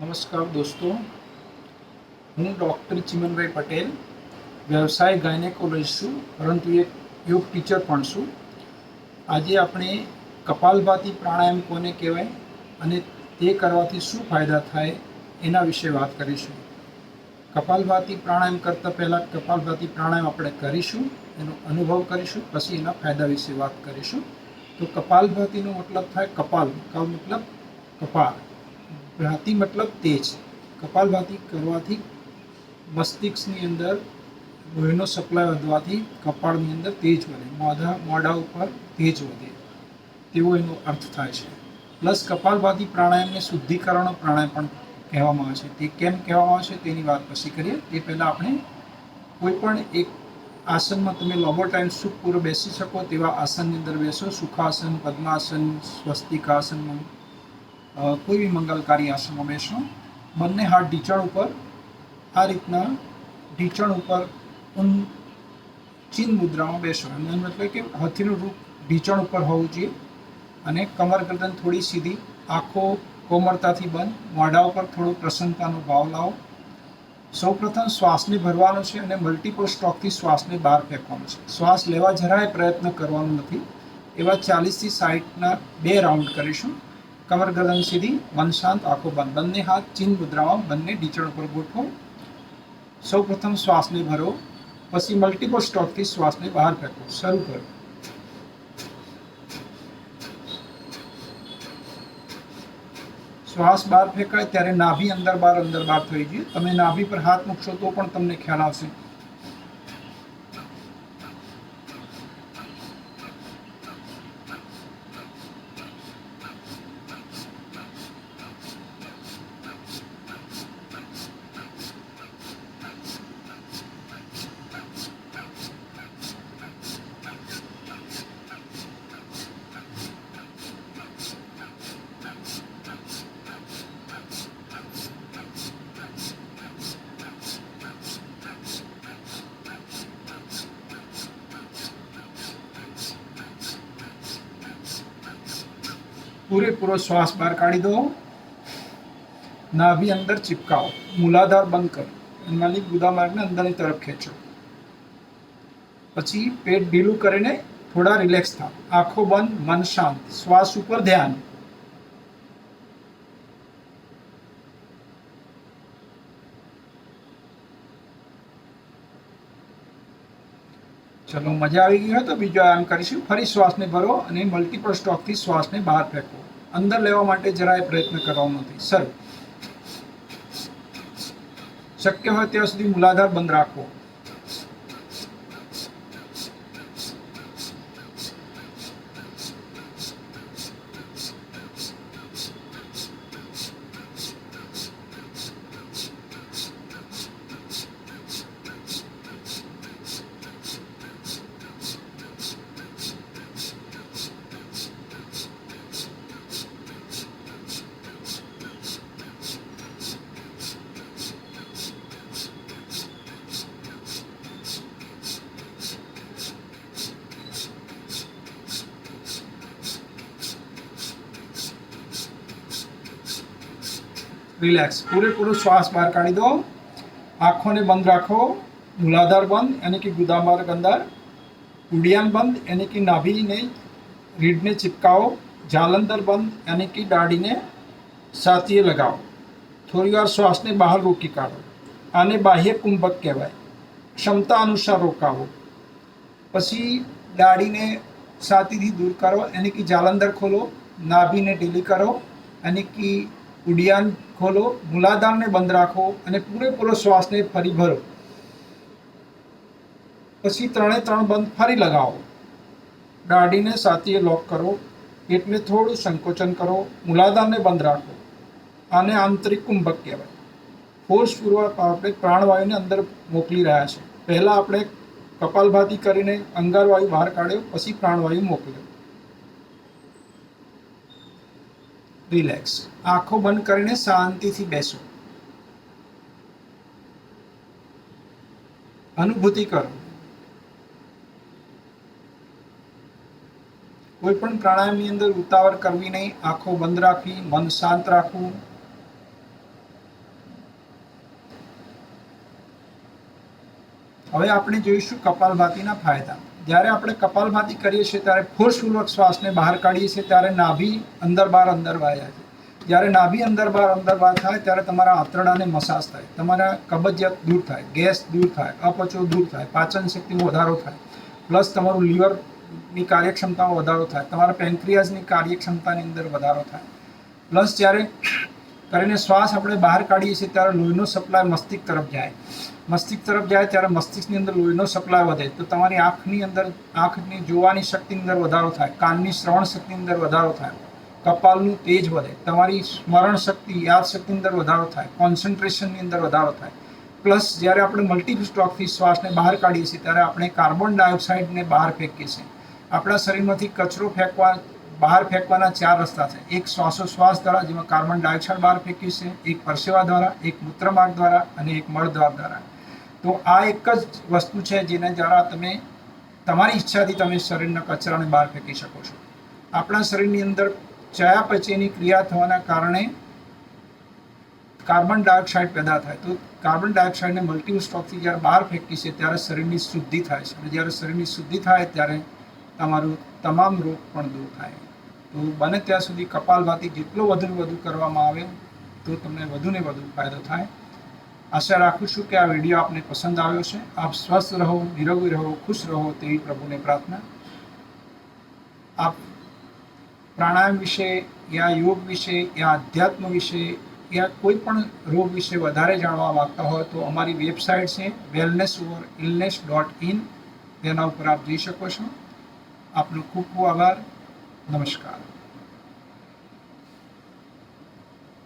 નમસ્કાર દોસ્તો. હું ડૉક્ટર ચિમનભાઈ પટેલ, વ્યવસાય ગાયનેકોલોજીસ્ટ છું, પરંતુ એક યોગ ટીચર પણ છું. આજે આપણે કપાલભાતી પ્રાણાયામ કોને કહેવાય અને તે કરવાથી શું ફાયદા થાય એના વિશે વાત કરીશું. કપાલભાતી પ્રાણાયામ કરતાં પહેલાં કપાલભાતી પ્રાણાયામ આપણે કરીશું, એનો અનુભવ કરીશું, પછી એના ફાયદા વિશે વાત કરીશું. તો કપાલભાતીનો મતલબ થાય કપાલ. કપાલ મતલબ? કપાળ. ભાતી મતલબ તેજ. કપાલભાતી કરવાથી મસ્તિષ્કની અંદર લોહીનો સપ્લાય વધવાથી કપાળની અંદર તેજ વધે. મોઢા મોઢા ઉપર તેજ વધે. તેવો એનો અર્થ થાય છે. પ્લસ કપાલભાતી પ્રાણાયામને શુદ્ધિકરણ પ્રાણાયામ પણ કહેવામાં આવે છે. તે કેમ કહેવામાં આવે છે તેની વાત પછી કરીએ. તે પહેલાં આપણે કોઈ પણ એક આસનમાં તમે લાંબો ટાઈમ સુખપૂર્વક બેસી શકો તેવા આસનની અંદર બેસો. સુખાસન, પદ્માસન, સ્વસ્તિકાસન કોઈ બી મંગલકારી આસનમાં બેસો, બંને હાથ ઢીંચણ ઉપર, આ રીતના ઢીંચણ ઉપર ઉન ચીન મુદ્રામાં બેસો. એનો મતલબ કે હાથીનું રૂપ ઢીંચણ ઉપર હોવું જોઈએ અને કમર ગરદન થોડી સીધી, આંખો કોમળતાથી બંધ, મોઢા ઉપર થોડો પ્રસન્નતાનો ભાવ લાવો. સૌપ્રથમ શ્વાસને ભરવાનો છે અને મલ્ટીપલ સ્ટ્રોકથી શ્વાસને બહાર ફેંકવાનો છે. શ્વાસ લેવા જરાય પ્રયત્ન કરવાનો નથી. એવા ચાલીસથી સાઠના બે રાઉન્ડ કરીશું. કમર ગરદન સીધી મન શાંત આંખો બંધ બંને હાથ ચીન મુદ્રામાં બંને ઢીંચણ ઉપર ગોઠવો સૌપ્રથમ શ્વાસને ભરો પછી મલ્ટિપલ સ્ટ્રોકથી શ્વાસને બહાર ફેંકો શરૂ કરો શ્વાસ બહાર ફેંકાય ત્યારે નાભી અંદર બહાર અંદર બહાર થઈ જોઈએ તમે નાભી પર હાથ મૂકશો તો પણ તમને ખ્યાલ આવશે પૂરેપૂરો શ્વાસ બહાર કાઢી દો. નાભી અંદર ચિપકાવો. મૂલાધાર બંધ કરો. એમાંથી ગુદા માર્ગને અંદરની તરફ ખેંચો. પછી પેટ ઢીલું કરીને થોડા રિલેક્સ થાવ આંખો બંધ, મન શાંત. શ્વાસ ઉપર ધ્યાન. ચલો, મજા આવી ગઈ હોય તો બીજો આમ કરીશું. ફરી શ્વાસને ભરો અને મલ્ટિપલ સ્ટોકથી શ્વાસને બહાર ફેંકો. અંદર લેવા માટે જરાય પ્રયત્ન કરવાનો નથી. સર શક્ય હોય ત્યાં સુધી મૂલાધાર બંધ રાખવો रिलैक्स पूरे पूरे श्वास बाहर काढ़ी दो। आँखों ने बंद रखो। मूलाधार बंद, यानी कि गुदामार गंदर उड़ियान बंद, यानी कि नाभि ने, रीढ़ ने चिपकाओ। जालंधर बंद, यानी कि दाढ़ी ने साथीय लगाओ। थोड़ी बार श्वास ने बाहर रोकी काटो आने बाह्य कुंभक कहवाए। क्षमता अनुसार रोकाओ। पसी दाढ़ी ने साथी थी दूर करो, यानी कि जालंधर खोलो। नाभि ने ढीली करो, यानी कि उड़ियन ખોલો મૂલાધારને બંધ રાખો અને પૂરેપૂરો શ્વાસને ફરી ભરો. પછી ત્રણે ત્રણ બંધ ફરી લગાવો. દાઢીને સાતીએ લોક કરો પેટને થોડું સંકોચન કરો મૂલાધારને બંધ રાખો. આને આંતરિક કુંભક કહેવાય. ફોર્સપૂર્વક આપણે પ્રાણવાયુને અંદર મોકલી રહ્યા છે. પહેલાં આપણે કપાલભાતી કરીને અંગારવાયુ બહાર કાઢ્યો, પછી પ્રાણવાયુ મોકલ્યો. રિલેક્સ. આંખો બંધ કરીને શાંતિથી બેસો. અનુભૂતિ કરો. કોઈ પણ પ્રાણાયામની અંદર ઉતાવળ કરવી નહીં. આંખો બંધ રાખવી, મન શાંત રાખવું. હવે આપણે જોઈશું કપાલભાતીના ફાયદા. જ્યારે આપણે કપાલભાતી કરીએ છીએ, ત્યારે ફોર્સપૂર્વક શ્વાસને બહાર કાઢીએ છીએ, ત્યારે નાભી અંદર બહાર અંદર વાયા છે. જ્યારે નાભી અંદર બહાર અંદર બહાર થાય, ત્યારે તમારા આંતરડાને મસાજ થાય, તમારા કબજિયાત દૂર થાય, ગેસ દૂર થાય, અપચો દૂર થાય, પાચન શક્તિમાં વધારો થાય, પ્લસ તમારું લીવરની કાર્યક્ષમતામાં વધારો થાય, તમારા પેન્ક્રિયાઝની કાર્યક્ષમતાની અંદર વધારો થાય. પ્લસ જ્યારે કરીને શ્વાસ આપણે બહાર કાઢીએ છીએ ત્યારે લોહીનો સપ્લાય મસ્તિષ્ક તરફ જાય. મસ્તિષ્ક તરફ જાય ત્યારે મસ્તિષ્કની અંદર લોહીનો સપ્લાય વધે. તો તમારી આંખની અંદર, આંખની જોવાની શક્તિની અંદર વધારો થાય. કાનની શ્રવણ શક્તિની અંદર વધારો થાય. કપાલનું તેજ વધે. તમારી સ્મરણ શક્તિ, યાદ શક્તિની અંદર વધારો થાય. કોન્સન્ટ્રેશનની અંદર વધારો થાય. પ્લસ જ્યારે આપણે મલ્ટી સ્ટોકથી શ્વાસને બહાર કાઢીએ છીએ, ત્યારે આપણે કાર્બન ડાયોક્સાઇડને બહાર ફેંકીએ છીએ. આપણા શરીરમાંથી કચરો ફેંકવા બહાર ફેંકવાના ચાર રસ્તા છે. એક શ્વાસોશ્વાસ દ્વારા, જેમાં કાર્બન ડાયોક્સાઇડ બહાર ફેંક્યું છે, એક પરસેવા દ્વારા, એક મૂત્રમાર્ગ દ્વારા અને એક મળદ્વાર દ્વારા તો આ એક જ વસ્તુ છે જેના દ્વારા તમે, તમારી ઈચ્છાથી તમે શરીરના કચરાને બહાર ફેંકી શકો છો. આપણા શરીરની અંદર ચયાપચયની ક્રિયા થવાના કારણે કાર્બન ડાયોક્સાઇડ પેદા થાય. તો કાર્બન ડાયોક્સાઇડને મલ્ટી સ્ટોકથી જ્યારે બહાર ફેંકી છે ત્યારે શરીરની શુદ્ધિ થાય છે. અને જ્યારે શરીરની શુદ્ધિ થાય, ત્યારે તમારું તમામ રોગ પણ દૂર થાય. તો બને ત્યાં સુધી કપાલભાતી જેટલો વધુ વધુ કરવામાં આવે, તો તમને વધુ ને વધુ ફાયદો થાય. આશા રાખું છું કે આ વીડિયો આપને પસંદ આવ્યો છે. આપ સ્વસ્થ રહો, નિરોગી રહો, ખુશ રહો તેવી પ્રભુને પ્રાર્થના. આપ પ્રાણાયામ વિશે યા યોગ વિશે યા અધ્યાત્મ વિશે યા કોઈ પણ રોગ વિશે વધારે જાણવા માંગતા હોય તો અમારી વેબસાઇટ છે wellness over illness dot in તેના ઉપર આપ જઈ શકો છો. આપનો ખૂબ ખૂબ આભાર નમસ્કાર